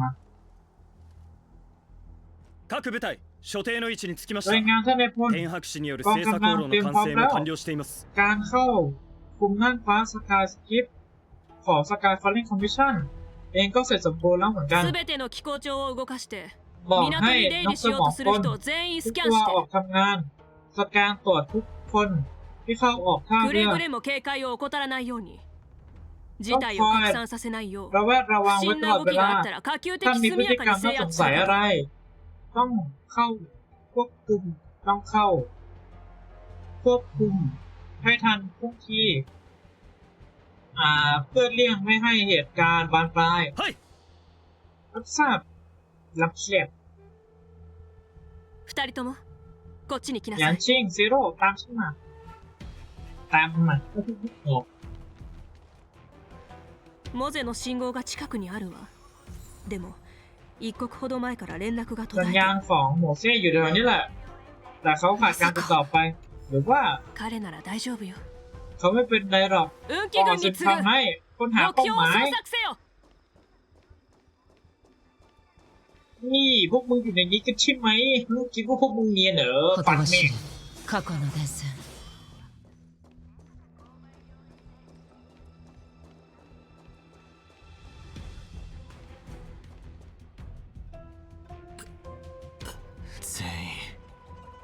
มา 各部隊所定の位置につきまし ราย た งานท่านนายพล 天白市による精査航路の完成も完了しています การเข้าคุมน่านฟ้าสกายสกิปของสกายฟอลลิ่งคอมมิชชั่นเองก็เสร็จสมบูรณ์แล้วเหมือนกัน すべての機構庁を動かして บอก 港 ให้ に出入 น り ก し ส よ ม う อ と ง す ค る น 人を全員 ทุ ス ก キャ ตั ン ว し ออก て ทำงาน สแกนตรวจทุกคนที่เข้าออกท่า く เรื れ อ ぐれも警戒を怠らないように 事態を拡散させないよう ระแวดระวัง 不 ไว้ 審 ตลอ な ด 動 เว き ลา があったら可及的 ถ้ามี 速 พฤ や ติ か กรร に มน่า 制 สง 圧す สัย る อะไร ต้องเข้าควบคุมต้องเข้า ควบคุม ให้ทันทุกทีอ่า เพื่อเลี่ยงไม่ให้เหตุการณ์บานปลาย はい รับทราบรับเฉียบ 二人ともこっちに来な ยั さ น い ชิงซีโร่ตามฉันมา ตามมาออก モゼの信号が近くにあるわでも一刻ほど前から連絡が途 สั 絶 ญ えて ญาณของหมวเซ่อยู่แถวนี้แหละ แต่เขาขาดการติดต่อไป หรือว่า 彼なら大丈夫よ เขาไม่เป็นไรหรอก 運 ก็ 気 ขอ 軍 สิ に บ 次ぐ ทำให้ค้นหา 目 เป้า 標 ห を มาย 捜索せよ นี่พวกมึงอยู่ในนี้กันใช่ไหมลูกคิดว่าพวกมึงเนียนเหรอ ほ ปั と ด ば เม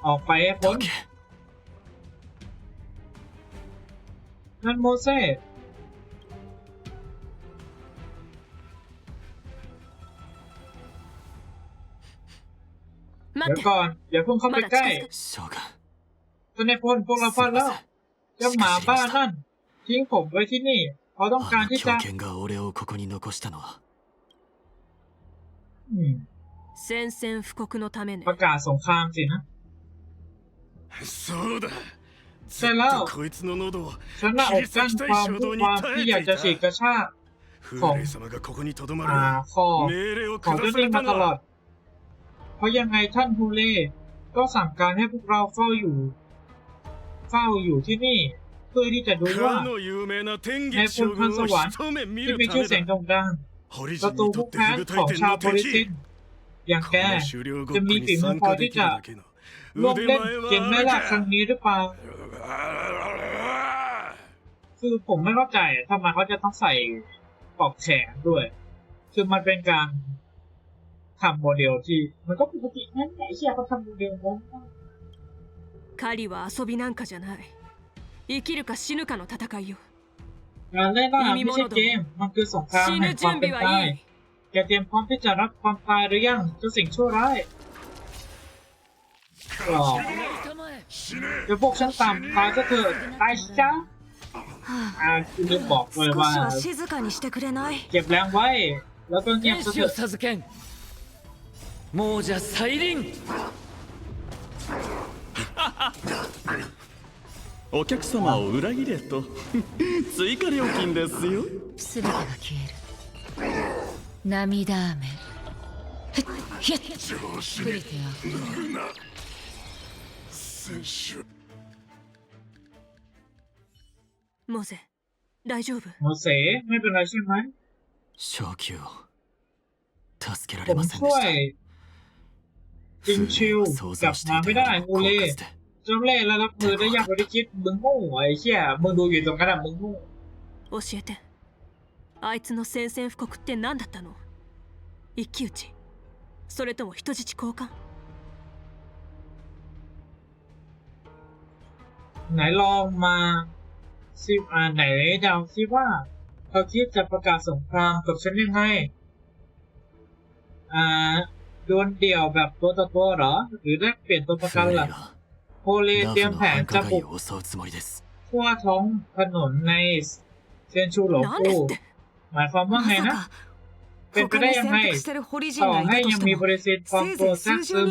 ออกไปพ้นนั่นโมเสสเดี๋ยวก่อนอย่าเพิ่งเข้าไปใกล้ตอนนี้พลพวกเราพลนแล้วจะหมาบ้านั่นทิ้งผมไว้ที่นี่เขาต้องการที่จะประกาศสงครามสินะ そうだใช่แล้ว こいつの喉を ฉันน่ะอกกั้นความทุกความที่อยากจะฉีกกระชาก フーレイ様がここにとどま อ่า る คอ 命令を ของ 下 เจ้า さ หนี้ れ มา た ต の ลอด は เพราะยังไงท่านฮูเล่ก็สั่งการให้พวกเราเฝ้าอยู่ เฝ้าอยู่ที่นี่ เพื่อที่จะดูว่า かの有名な天 ใน 撃 พล 将 พัน 軍 ส を วรรค์ 一目見 ที่ る มี た ชื่อ め เสียง だ โด่งดัง ホリジ ศั ン ตรู にと ผู้ って แพ้ フル ของ 大天 ชาว の โพลิซิน 敵 อย่าง こ แก の狩猟ごっ จะ こ มี に ฝีมือ 参 พอ 加で ที่ きる จะ だけの ร่วม 腕 เล่น 前 เกม は แม่ ある ล่าครั้ง か นี้หรือเปล่า คือผมไม่เข้าใจทำไมเขาจะต้องใส่ปลอกแขนด้วย คือมันเป็นการทำโมเดลที่ มันก็ปกตินั่นแหละไอ้เชี่ยเขาทำโมเดลนั้น 狩りは遊びなんかじゃない生きるか死ぬかの戦いよ งานเล่นล่าไม่ใช่เกม มันคือสงคราม 死 แห่ ぬ งความ 準 เป็น 備は ตาย いい แกเตรียมพร้อมที่จะรับความตายหรือยังเจ้าสิ่งชั่วร้าย หรอเดี๋ยวพวกฉันตามตายก็เถอะตายจ้าอ่าคือลืมบอกเลยว่า 少しは静かにしてくれない เก็บแรงไว้ แล้วก็เงียบ 天 ซะ 使 เถ を อะ 授けん亡者再臨お客様を裏切れと追加料金ですよ全てが消える涙雨ふっひっ プリテアモゼ大丈夫 โมเสไม่เป็นไรใช่ไหม 正気を助けら ผ れ ม ませんで ช่ว し ยจิงชิว た想 กลับ 像して มาไม่ い ได้ たより งู も เล่ 狡猾で เจ้าเล่ห์แล้วรับมือได้ยากกว่าที่คิดมึงโง่ไอ้เชี่ยมึงดูอยู่ตรงนั้นอะมึงโง่ 教えてあいつの宣戦布告って何だったの一騎打ちそれとも人質交換 ไหนลองมาซิอ่าไหนเดาซิว่าเขาคิดจะประกาศสงครามกับฉันยังไง อ่าโดนเดี่ยวแบบตัวต่อตัวหรอ หรือได้เปลี่ยนตัวประกันล่ะโพเลเตรียมแผนจะบุกทั่วท้องถนนในเซียนชูหลกูหมายความว่าไงนะ เป็นไปได้ยังไงต่อให้ยังมีบริษัทความโปรแซสซึม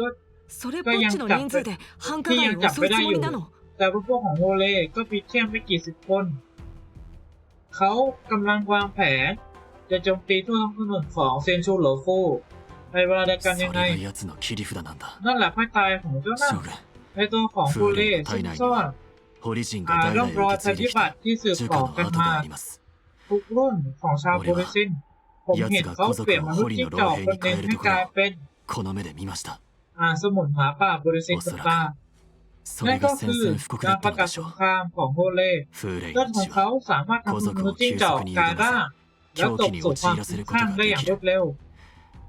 ก็ それっぽっちの人数で繁華街を襲うつもりなの แต่พวกของโฮเลก็มีแค่ไม่กี่สิบคน เขากำลังวางแผน จะโจมตีทั่วท้องถนนของเซียนชูหลงฟูในเวลาเดียว そ กัน れ ยังไง が奴の切り札なんだ นั่นแหละไพ่ตายของเจ้านั่น 将軍 ในตัวของโฮเลซุ่มซ่อน ホリジン อ่า が代 ร่อง 々 รอย 受け継 ภั い ย で พิ き บั た ติที่สืบ 儒 ต่อ 家の กัน 跡 มา があります ทุกรุ่นของชาวโพลิซิน ผมเห็นเขาเปลี่ยนมนุษย์จิ้งจอกคนหนึ่งให้กลายเป็น この目で見ました อาสมุนหาป่าบริสิทธิ์ป่านั่นก็คือการประกาศสงครามของโฮเล่เรื่องของเขาสามารถทำให้มนุษย์จิ้งจอกกาด้าแล้วตกสู่ความข้างได้อย่างรวดเร็ว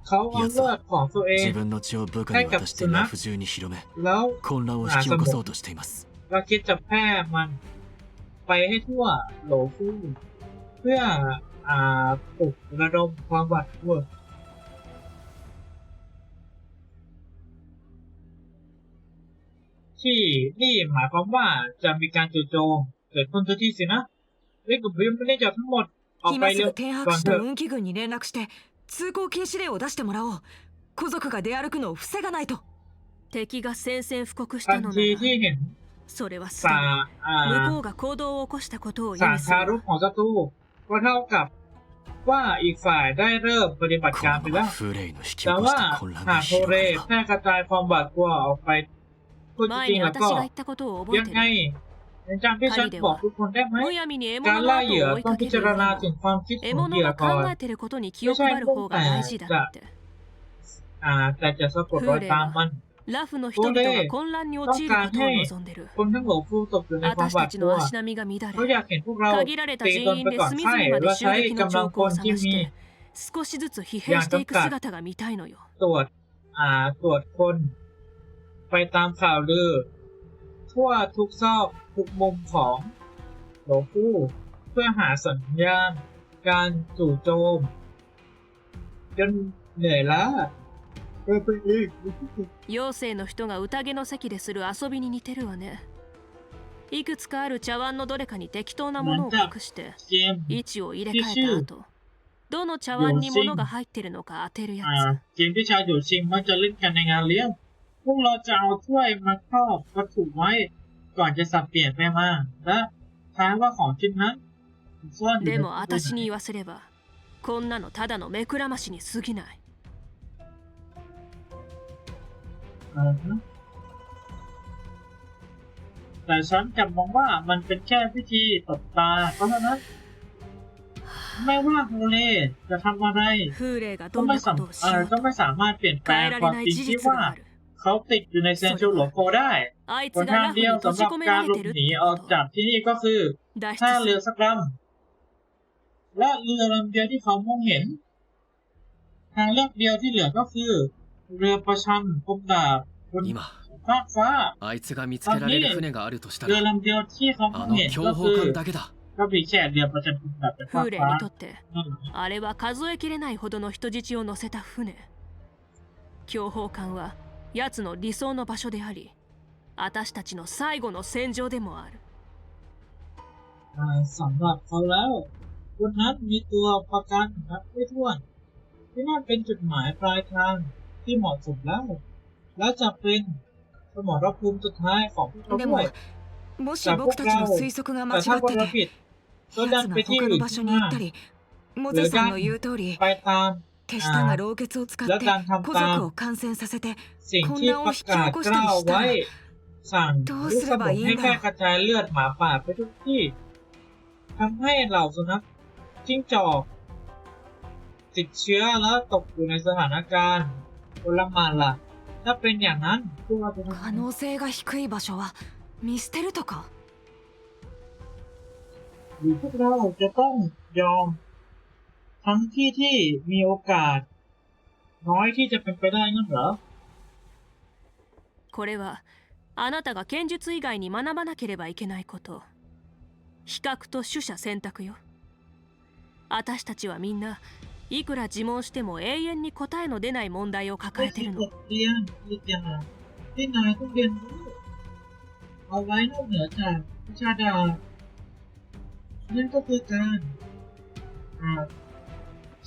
เขาเอาเลือดของตัวเองให้กับสุนัขแล้วหาสมุนเราคิดจะแพร่มัน ไปให้ทั่วโหลฟู่เพื่ออาปลุกระดมความหวาดกลัว ที่นี่หมายความว่าจะมีการจู่โจมเกิดขึ้นทุกที่สินะเรียกกับวิมไม่ได้จับทั้งหมด ออก 今 ไป す เร็ว ぐ天 ก่อ 白 น 市 เถ と อะ 運気軍に連絡して通行禁止令を出してもらおう古族が出歩くのを防がないと敵が宣戦布告し ทั た น のな ที ら ที่เห็น それはすで สา に อ่า 向こうが行動を起こしたことを意 สาร 味す ทารุ る กของศัตรูก็เท่ากับว่าอีกฝ่ายได้เริ่มปฏิบัติ こ การ の ไป ま แล้ ま ว フーレイの引き起 แต่ こし ว่า た混乱 หา が กโท 広 เร がれ แพร่ ば กระจายความบาดกลัวออกไป พูดจ 前 ริง に ๆแล้ว 私 ก็ が言ったことを覚え ยัง て ไง る ยังจำที่ฉันบอกทุกคนได้ไหม むやみに獲 การ 物の ล่า 後 เหยื่อ を追い ต้อง か พิ ける จารณา よ ถึ り ง も ความคิดข 獲 องเห 物 ยื่อ が ก่อน 考えてることに気を配る方が大事だって อ่า แต่จะสะกดรอยตามมัน ラフの人々が混乱に陥ることを望んでる คนทั้งโหลฟูตกอยู่ในความ 私 หวา た ด ち กลัว の足並みが乱 เขา れ อยากเห็นพวกเรา 限られた ตี 人 ตน 員 ไป で ก่อน 隅 ใช่ 々まで และ 襲 ใช้ 撃の กำลัง 兆 ค 候を นที่ 探し มี て少しずつ疲弊していく姿が見たいのよ ไปตามข่าวลือ ทั่วทุกซอกทุกมุมของโลฟูเพื่อหาสัญญาณ การจู่โจม จนเหนื่อยล้าเออไปเอง 妖精の人が宴の席でする遊びに似てるわねいくつかある茶碗のどれかに適当なものを隠して เกม 位置を入れ替えた後どの茶碗に物が入ってるのか当てるや อ่ า เกมที่ชาวอยู่ชิงมักจะเล่นกันในงานเลี้ยง พวกเราจะเอาถ้วยมาครอบวัตถุไว้ ก่อนจะสับเปลี่ยนไปมา และท้ายว่าของชิ้นนั้นซ่อนอ つ ยู่ で ใน も私に言わせればこんなのただの目くらましに過ぎない อ่าฮะแต่ฉันกลับมองว่ามันเป็นแค่พิธีตบตาเพราะฉะนั้น ไม่ว่าโฮเลจะทำอะไร フーレイが ก็ どん ไม่ なこ สาม とをし เอ่ よ อ う ก็ と ไม่สามารถเปลี่ยนแปล 変 ง えら ควา れ ม ない จริง 事 ที่ 実 ว่า がある เขาติดอยู่ในเซนชูหลวงโคได้ あい ห つ น が ทาง ラフ เดี に ยว 閉 สำห じ รับ 込め การ ら หล れ บ てるっ หนี て ออก こ จาก と ที่นี่ก็คือ 脱 ท่า 出 เรือ する สักลำและเรือลำเดียวที่เขามองเห็น ทางเลือกเดียวที่เหลือก็คือ เรือประชันพรมดาบบน 今 ฟากฟ้า あいつが見つけられる船があるとした เรือ ら ลำเดียวที่เขามอ あ ง の เห็น 強 ก็ 砲 คือ 艦だけだ ก็มีแค่เรือประชันพรมดาบเป็น フ ฟาก ーレイ ฟ้า にとって นั่นแหละ あれは数えきれないほどの人質を乗せた船強砲艦は 奴の理想の場所であり私たちの最後の戦場でもある อ่าสำหรับเขาแล้วบนนั้นมีตัวประกันนับไม่ถ้วน ที่นั่นเป็นจุดหมายปลายทางที่เหมาะสมแล้ว และจะเป็นสมรภูมิสุดท้ายของพวกเขา で ด้ も วย もし僕たちの推測が間 แต่ 違 ถ้า っ พวก て เรา て ผิดก็ดัน 奴 ไป が ที่ 他 อื่ の น 場所 ข้าง に ห 行 น้า ったりモザさんの言う通り ไปตาม 手下が老血を使っ และ て การทำ 古 ตาม 族を感染させて สิ่งที่ประกาศกล้าวไว้ สั่ง どう ลูก す ส れ มุ ば น いい ให้ ん แพร่ だ กระจายเลือดหมาป่าไปทุกที่ทำให้เหล่าสุนัขจิ้งจอก ติดเชื้อแล้วตกอยู่ในสถานการณ์โอลหมานล่ะ ถ้าเป็นอย่างนั้นพวกเราจะทำ 可能性が低い場所は見捨てるとか หรือพวกเราจะต้องยอม ทั้งที่ที่มีโอกาส น้อยที่จะเป็นไปได้งั้นเหรอ これはあなたが剣術以外に学ばなければいけないこと比較と取捨選択よ私たちはみんないくら自問しても永遠に答えの出ない問題を抱えてるの บทเรียนอีกอย่างที่นายต้องเรียนรู้เอาไว้นอกเหนือจากวิชาดาบนั่นก็คือการอ่า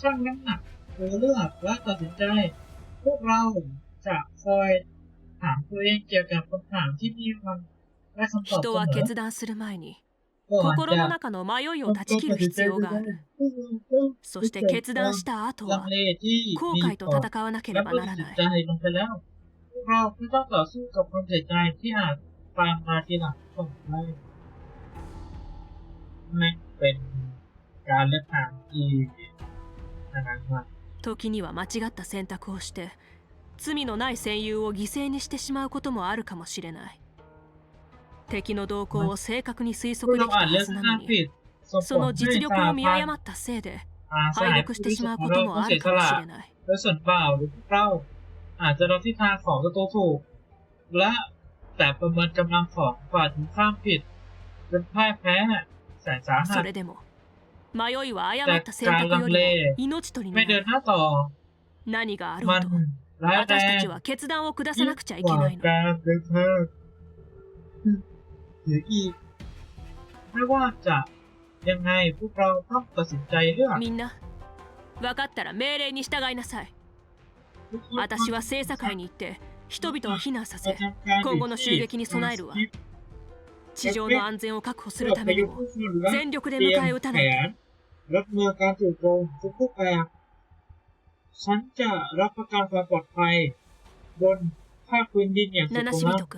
ชั่งน้ำหนักหรือเลือกและตัดสินใจ พวกเราจะคอยถามตัวเองเกี่ยวกับคำถามที่มีความและคำตอบเส 人 ม は อ 決断する前に ก่อน 心 จะ の中の迷いを断ち切る必要があるそして決断した後 ลั は งเลที่ 後 มี 悔と ต่อ 戦わなけ และ れば เมื่อ な ตัด ら สิน な ใจ い ลงไปแล้วพวกเราก็ต้องต่อสู้กับความเสียใจที่อาจตามมาทีหลังต่อไปนั่นเป็นการเลือกทางที่ นาดนั้นมา 時には間違った選択をして罪のない戦友を犠牲にしてしまうこともあるかもしれない敵の動向を正確に推 คุ 測 ณ で ล き อง た อ่านเรื่ は อง ず ข้า な ง の ผิ に ดส่งผ そ ล の ให้ 実力 สา を見 พัน 誤ったせいで อ่าสหาย 敗北 ผู้ して ที่ し สุ まう ข こ เรา とも ผู้ あ เสี る ยส かも ละ しれない โดยส่วนเปล่าหรือพวกเรา อาจจะรับทิศทางของศัตรูถูก และแต่ประเมินกำลังของฝ่ายตรงข้ามผิดจนพ่ายแพ้แสนสาหั そ ส れでも 迷いは誤った選択よりも命取り ไม่ に เดิ な น る หน้าต่อ 何があろ มั うん と ร้ายแร 私た ง ちは決断を下さなくちゃい ก け ว่า ないの การเดินทางหรืออีก ไม่ว่าจะยังไงพวกเราต้องตัดสินใจเลือก みんな分かったら命令に従いなさい私は聖査会に行って人々を避難させ今後の襲撃に備えるわ地上の安全を確保するためにも全力で迎え撃たない と รับมือการจู่โจมทุกรูปแบบฉันจะรับประกันความปลอดภัย บนภาคพื้นดินอย่างสุด 七 โก 死 ง 人君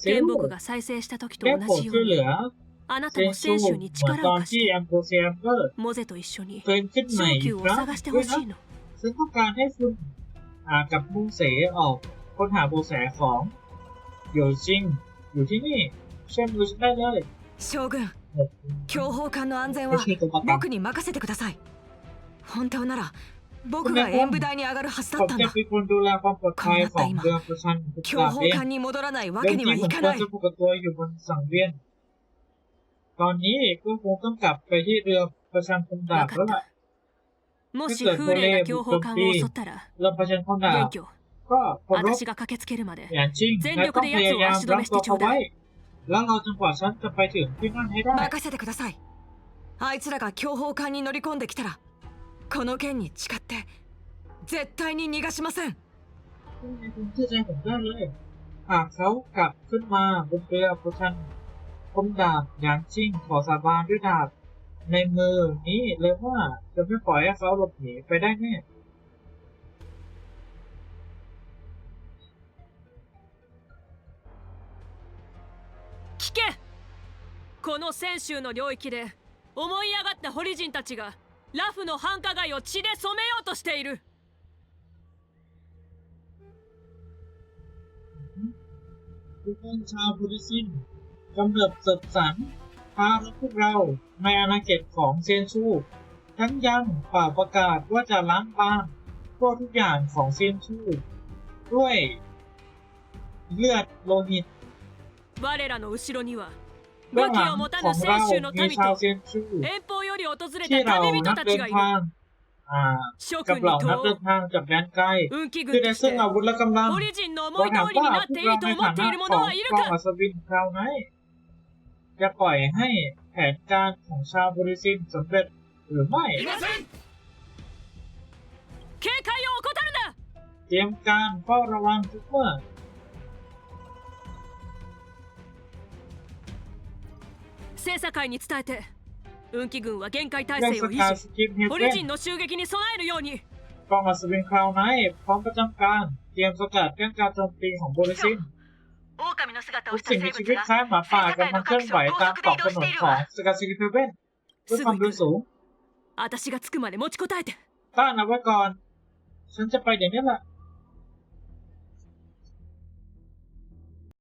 เซล 原 ล์ 木が再生した時と ได้ 同 โปรด じよ ช่ว う ยเหลื に อ あな เซ た น も ซู 選手に เหมือน 力 ตอ を น 貸し ที่ て แอมโบเซียมเบอร์ モゼと一緒に ฟื้นขึ้นใหม่ 正 อีก 宮を ครั้ง 探して ด้วย ほ นะ しいの ฉันต้องการให้คุณอ่ากับมุงเสออกค้นหาโบแสของโยชิง อยู่ที่นี่เชื่อมมือฉันได้เลย 将軍 強砲艦の安全 ไม่ は ใช่ตัวประกัน 僕に任せてください本当なら僕が演舞台に上がるはず ผ だっ ม たん จะ だ เป็นคนดูแลความปลอดภัยของเรือประชันทุก 強 ดาบ 砲 เอง 艦に戻らないわ เรื่อง けに ที่ は ผม い คว か ร ない จะปกติตัวอยู่บนสังเวียน ตอนนี้ก็คงต้องกลับไปที่เรือประชันคมดาบ 分 แล้ว かっ ล่ะ たもし風霊が強砲艦を襲ったら เรือประชันคมดาบ 元凶 ก็เคารพ 私が駆けつけるまで อย่างจริง 全 และ 力 ต้อง で พยา 奴を ยาม 足止 รั้ง めし ตั て ว ちょ เขา うだ ไว้ い แล้วเราจนกว่าฉันจะไปถึงที่นั่นให้ได้ 任せてくださいあいつらが強砲艦に乗り込んできたらこの剣に誓って絶対に逃がしません คุณเชื่อใจผมได้เลย หากเขากลับขึ้นมาบนเรือประชันคมดาบอย่างชิงขอสาบานด้วยดาบ ในมือนี้เลยว่าจะไม่ปล่อยให้เขาหลบหนีไปได้แน่ この泉州の領域で思い上がった堀人たちがラフの繁華街を血で染めようとしている ทุกคนชาวพุทธซินกำเริบสืบสันพารถพวกเราในอาณาเขตของเซียนชู ทั้งยังเป่าประกาศว่าจะล้างบางพวกทุกอย่างของเซียนชู ด้วยเลือดโลหิต 我らの後ろには เบื้องหลังของเรามีชาวเซียนชื่อที่เรานักเดินทางกับเหล่านักเดินทางกับแดนไกลคือในซึ่งอาวุธและกำลังเราถามว่าพวกเราในฐานะของกองอัศวินคราวไหนจะปล่อยให้แผนการของชาวบริซินสำเร็จหรือไม่เตรียมการเฝ้าระวังทุกเมื่อ 聖査会に伝えて運気軍は限界態 เรื่อง 勢 ส を維 กา 持 สกิปเฮ 堀 เว่น 人の襲撃に備えるように กองอัศวินคราวไหนพร้อมประจำการ เตรียมสกัดกั้นการโจมตีของบริสิน 狼の姿 ทุกสิ่งมีชีวิตคล้ายหมาป่ากำลังเคลื่อนไหวตามขอบถนนของสกาสกิปเฮเว่นด้วยความเร็วสูง 私が着くまで持ちこたえて ต้านเอาไว้ก่อน ฉันจะไปเดี๋ยวนี้แหละ